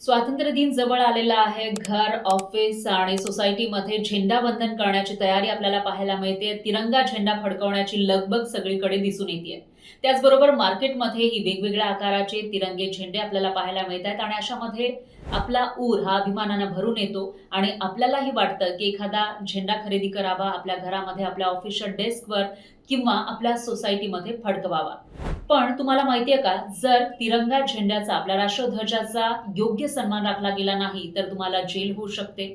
स्वातंत्र्य दिन जवळ आलेला आहे. घर ऑफिस आणि सोसायटीमध्ये झेंडा वंदन करण्याची तयारी आपल्याला पाहायला मिळते. तिरंगा झेंडा फडकवण्याची लगबग सगळीकडे दिसून येते. त्याचबरोबर मार्केटमध्येही वेगवेगळ्या आकाराचे तिरंगे झेंडे आपल्याला पाहायला मिळत आहेत आणि अशामध्ये आपला ऊर हा अभिमानानं भरून येतो आणि आपल्यालाही वाटतं की एखादा झेंडा खरेदी करावा आपल्या घरामध्ये आपल्या ऑफिसच्या डेस्कवर किंवा आपल्या सोसायटीमध्ये फडकवावा. पण तुम्हाला माहिती आहे का जर तिरंगा झेंड्याचा आपल्या राष्ट्रध्वजाचा योग्य सन्मान राखला गेला नाही तर तुम्हाला जेल होऊ शकते.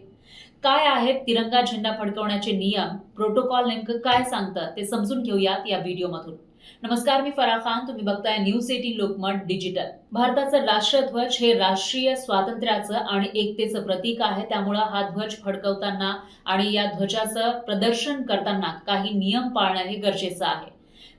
काय आहेत तिरंगा झेंडा फडकवण्याचे नियम? प्रोटोकॉल नेमकं काय सांगतं? ते समजून घेऊयात या व्हिडिओमधून. नमस्कार मी फराह खान. तुम्ही बघताय न्यूज एटीन लोकमत डिजिटल भारताचं राष्ट्रध्वज हे राष्ट्रीय स्वातंत्र्याचं आणि एकतेचं प्रतीक आहे. त्यामुळं हा ध्वज फडकवताना आणि या ध्वजाचं प्रदर्शन करताना काही नियम पाळणं हे गरजेचं आहे.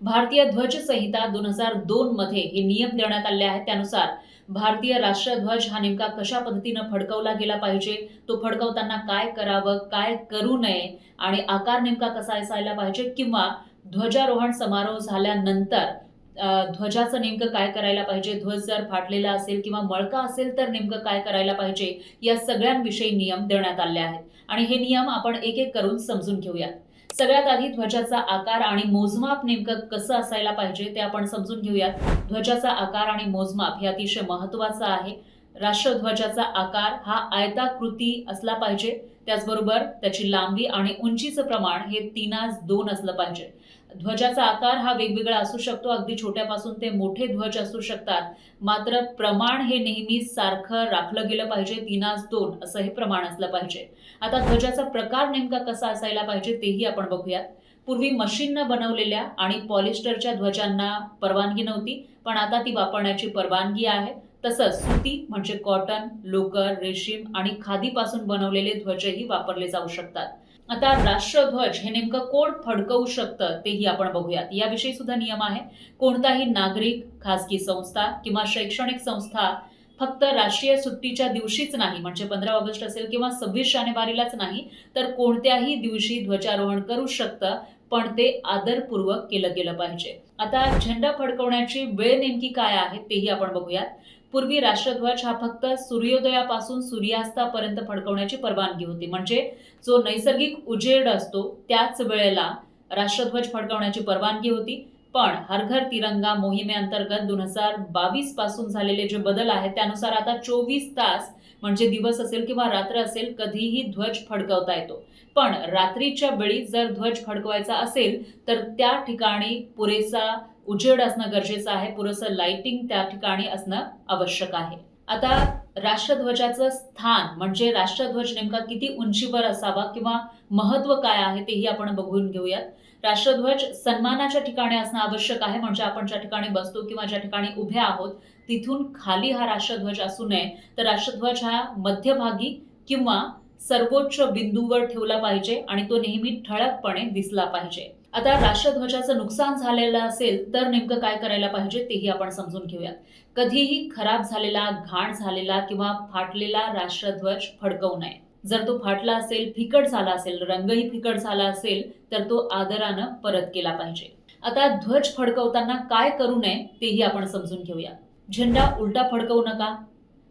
भारतीय ध्वज संहिता दोन हजार दोन मध्ये हे नियम देण्यात आले आहेत. त्यानुसार भारतीय राष्ट्रध्वज हा नेमका कशा पद्धतीनं फडकवला गेला पाहिजे? तो फडकवताना काय करावं? काय करू नये? आणि आकार नेमका कसा असायला पाहिजे? किंवा ध्वजारोहण समारोह झाल्यानंतर ध्वजाचं नेमकं काय करायला पाहिजे? ध्वज जर फाटलेला असेल किंवा मळका असेल तर नेमकं काय करायला पाहिजे? या सगळ्यांविषयी नियम देण्यात आले आहेत. आणि हे नियम आपण एक एक करून समजून घेऊयात. सगळ्यात आधी ध्वजाचा आकार आणि मोजमाप नेमकं कसं असायला पाहिजे ते आपण समजून घेऊयात. ध्वजाचा आकार आणि मोजमाप हे अतिशय महत्वाचं आहे. राष्ट्रध्वजाचा आकार हा आयताकृती असला पाहिजे. त्याचबरोबर त्याची लांबी आणि उंचीचं प्रमाण हे तीनास दोन असलं पाहिजे. ध्वजाचा आकार हा वेगवेगळा असू शकतो. अगदी छोट्यापासून ते मोठे ध्वज असू शकतात. मात्र प्रमाण हे नेहमी सारखं राखलं गेलं पाहिजे. तीनास दोन असं हे प्रमाण असलं पाहिजे. आता ध्वजाचा प्रकार नेमका कसा असायला पाहिजे तेही आपण बघूयात. पूर्वी मशीननं बनवलेल्या आणि पॉलिस्टरच्या ध्वजांना परवानगी नव्हती पण आता ती वापरण्याची परवानगी आहे. तसंच सुती म्हणजे कॉटन लोकर रेशीम आणि खादीपासून बनवलेले ध्वजही वापरले जाऊ शकतात. आता राष्ट्रध्वज हे नेमकं कोण फडकवू शकतं तेही आपण बघूयात. याविषयी सुद्धा नियम आहे. कोणताही नागरिक खासगी संस्था किंवा शैक्षणिक संस्था फक्त राष्ट्रीय सुट्टीच्या दिवशीच नाही म्हणजे पंधरा ऑगस्ट असेल किंवा सव्वीस जानेवारीलाच नाही तर कोणत्याही दिवशी ध्वजारोहण करू शकतं पण ते आदरपूर्वक केलं गेलं पाहिजे. आता झेंडा फडकवण्याची वेळ नेमकी काय आहे तेही आपण बघूयात. पूर्वी राष्ट्रध्वज हा फक्त सूर्योदयापासून सूर्यास्तापर्यंत फडकवण्याची परवानगी होती. म्हणजे जो नैसर्गिक उजेड असतो त्याच वेळेला राष्ट्रध्वज फडकवण्याची परवानगी होती. पण हर घर तिरंगा मोहिमेअंतर्गत दोन हजार बावीसपासून झालेले जे बदल आहेत त्यानुसार आता चोवीस तास म्हणजे दिवस असेल किंवा रात्र असेल कधीही ध्वज फडकवता येतो. पण रात्रीच्या वेळी जर ध्वज फडकवायचा असेल तर त्या ठिकाणी पुरेसा उजेड असणं गरजेचं आहे. पुरेसं लाइटिंग त्या ठिकाणी असणं आवश्यक आहे. आता राष्ट्रध्वजाचं स्थान म्हणजे राष्ट्रध्वज नेमका किती उंचीवर असावा किंवा महत्त्व काय आहे तेही आपण बघून घेऊयात. राष्ट्रध्वज सन्मानाच्या ठिकाणी असणं आवश्यक आहे. म्हणजे आपण ज्या ठिकाणी बसतो किंवा ज्या ठिकाणी उभे आहोत तिथून खाली हा राष्ट्रध्वज असू नये. तर राष्ट्रध्वज हा मध्यभागी किंवा सर्वोच्च बिंदूवर ठेवला पाहिजे आणि तो नेहमी ठळकपणे दिसला पाहिजे. आता राष्ट्रध्वजाचं नुकसान झालेलं असेल तर नेमकं काय करायला पाहिजे तेही आपण समजून घेऊयात. कधीही खराब झालेला घाण झालेला किंवा फाटलेला राष्ट्रध्वज फडकवू नये. जर तो फाटला असेल फिकट झाला असेल रंगही फिकट झाला असेल तर तो आदरानं परत केला पाहिजे. आता ध्वज फडकवताना काय करू नये तेही आपण समजून घेऊया झेंडा उलटा फडकवू नका.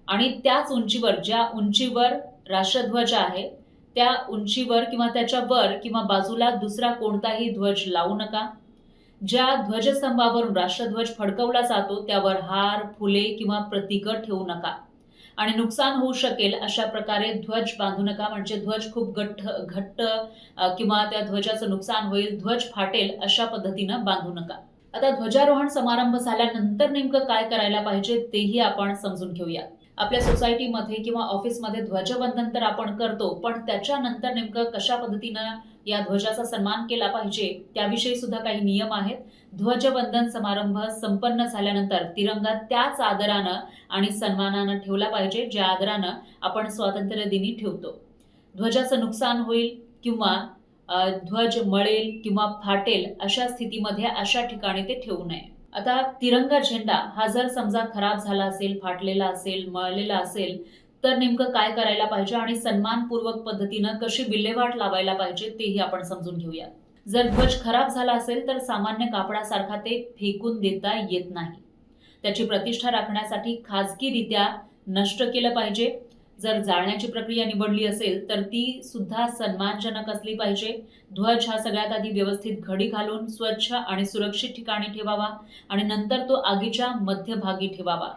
आणि त्याच उंचीवर ज्या उंचीवर राष्ट्रध्वज आहे त्या उंचीवर किंवा त्याच्या वर किंवा बाजूला दुसरा कोणताही ध्वज लावू नका. ज्या ध्वजस्तंभावरून राष्ट्रध्वज फडकवला जातो त्यावर हार फुले किंवा प्रतीकं ठेवू नका. आणि नुकसान होऊ शकेल अशा प्रकारे ध्वज बांधू नका. म्हणजे ध्वज खूप गट्ट घट्ट किंवा त्या ध्वजाचं नुकसान होईल ध्वज फाटेल अशा पद्धतीनं बांधू नका. आता ध्वजारोहण समारंभ झाल्यानंतर नेमकं काय करायला पाहिजे तेही आपण समजून घेऊया. आपल्या सोसायटीमध्ये किंवा ऑफिसमध्ये ध्वजवंदन तर आपण करतो पण त्याच्यानंतर नेमकं कशा पद्धतीनं या ध्वजाचा सन्मान केला पाहिजे त्याविषयी सुद्धा काही नियम आहेत. ध्वजवंदन समारंभ संपन्न झाल्यानंतर तिरंगा त्याच आदरानं आणि सन्मानानं ठेवला पाहिजे ज्या आदरानं आपण स्वातंत्र्य दिनी ठेवतो. ध्वजाचं नुकसान होईल किंवा ध्वज मळेल किंवा फाटेल अशा स्थितीमध्ये अशा ठिकाणी ते ठेवू नये. आता तिरंगा झेंडा हा जर समजा खराब झाला असेल फाटलेला असेल मळलेला असेल तर नेमकं काय करायला पाहिजे आणि सन्मानपूर्वक पद्धतीनं कशी विल्हेवाट लावायला पाहिजे तेही आपण समजून घेऊया. जर ध्वज खराब झाला असेल तर सामान्य कापडासारखा ते फेकून देता येत नाही. त्याची प्रतिष्ठा राखण्यासाठी खाजगीरित्या नष्ट केलं पाहिजे. जर जाळण्याची प्रक्रिया निवडली असेल तर ती सुद्धा सन्मानजनक असली पाहिजे. ध्वज हा सगळ्यात आधी व्यवस्थित घडी घालून स्वच्छ आणि सुरक्षित ठिकाणी ठेवावा आणि नंतर तो आगीच्या मध्यभागी ठेवावा.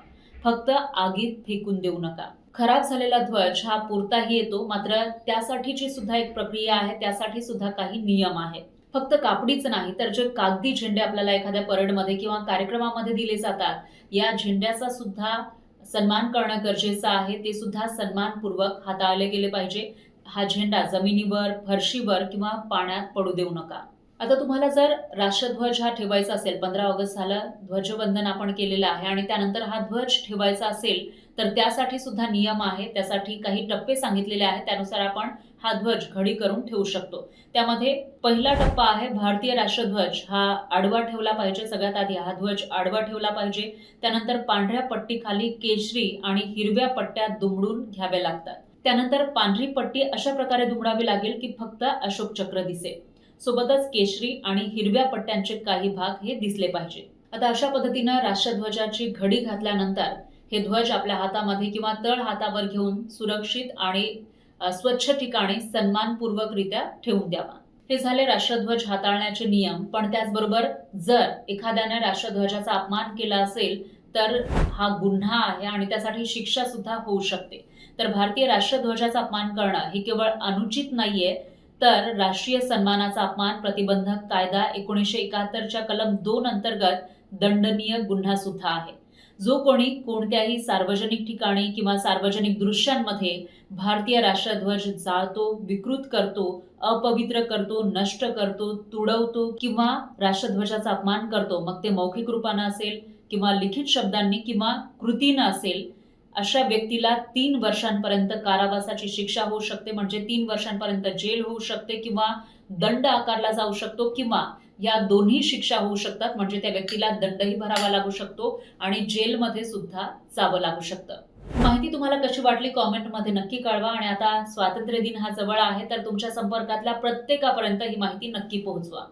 फक्त आगीत फेकून देऊ नका. खराब झालेला ध्वज हा पुरताही येतो मात्र त्यासाठीची सुद्धा एक प्रक्रिया आहे त्यासाठी सुद्धा काही नियम आहेत फक्त कापडीच नाही तर जे कागदी झेंडे आपल्याला एखाद्या परेडमध्ये किंवा कार्यक्रमामध्ये दिले जातात या झेंड्याचा सुद्धा सन्मान करणं गरजेचं आहे ते सुद्धा सन्मानपूर्वक हाताळले गेले पाहिजे. हा झेंडा जमिनीवर फरशीवर किंवा पाण्यात पडू देऊ नका. आता तुम्हाला जर राष्ट्रध्वज हा ठेवायचा असेल पंधरा ऑगस्ट झालं ध्वजवंदन आपण केलेलं आहे आणि त्यानंतर हा ध्वज ठेवायचा असेल तर त्यासाठी सुद्धा नियम आहे. त्यासाठी काही टप्पे सांगितलेले आहेत. त्यानुसार आपण हा ध्वज घडी करून ठेवू शकतो. त्यामध्ये पहिला टप्पा आहे भारतीय राष्ट्रध्वज. हा आडवा ठेवला पाहिजे सगळ्यात आधी. हा ध्वज आडवा ठेवला पाहिजे. त्यानंतर पांढऱ्या पट्टीखाली केशरी आणि हिरव्या पट्ट्या दुमडून घ्याव्या लागतात. त्यानंतर पांढरी पट्टी अशा प्रकारे दुमडावी लागेल की फक्त अशोक चक्र दिसेल. सोबतच केशरी आणि हिरव्या पट्ट्यांचे काही भाग हे दिसले पाहिजे. आता अशा पद्धतीनं राष्ट्रध्वजाची घडी घातल्यानंतर हे ध्वज आपल्या हातामध्ये किंवा तळ हातावर घेऊन सुरक्षित आणि स्वच्छ ठिकाणी सन्मानपूर्वकरित्या ठेवून द्यावा. हे झाले राष्ट्रध्वज हाताळण्याचे नियम. पण त्याचबरोबर जर एखाद्याने राष्ट्रध्वजाचा अपमान केला असेल तर हा गुन्हा आहे आणि त्यासाठी शिक्षा सुद्धा होऊ शकते. तर भारतीय राष्ट्रध्वजाचा अपमान करणं हे केवळ अनुचित नाहीये. तर राष्ट्रीय सन्मानाचा अपमान प्रतिबंधक कायदा एकोणीसशे एकाहत्तरच्या कलम दोन अंतर्गत दंडनीय गुन्हा सुद्धा आहे. जो कोणी कोणत्याही सार्वजनिक ठिकाणी किंवा सार्वजनिक दृश्यांमध्ये भारतीय राष्ट्रध्वज जाळतो विकृत करतो अपवित्र करतो नष्ट करतो तुडवतो किंवा राष्ट्रध्वजाचा अपमान करतो मग ते मौखिक रूपानं असेल किंवा लिखित शब्दांनी किंवा कृतीनं असेल अशा व्यक्तीला तीन वर्षांपर्यंत कारावासाची शिक्षा होऊ शकते म्हणजे तीन वर्षांपर्यंत जेल होऊ शकते किंवा दंड आकारला जाऊ शकतो किंवा या दोन्ही शिक्षा होऊ शकतात. म्हणजे त्या व्यक्तीला दंडही भरावा लागू शकतो आणि जेलमध्ये सुद्धा जावं लागू शकतं. माहिती तुम्हाला कशी वाटली कॉमेंटमध्ये नक्की कळवा आणि आता स्वातंत्र्य दिन हा जवळ आहे तर तुमच्या संपर्कातल्या प्रत्येकापर्यंत ही माहिती नक्की पोहोचवा.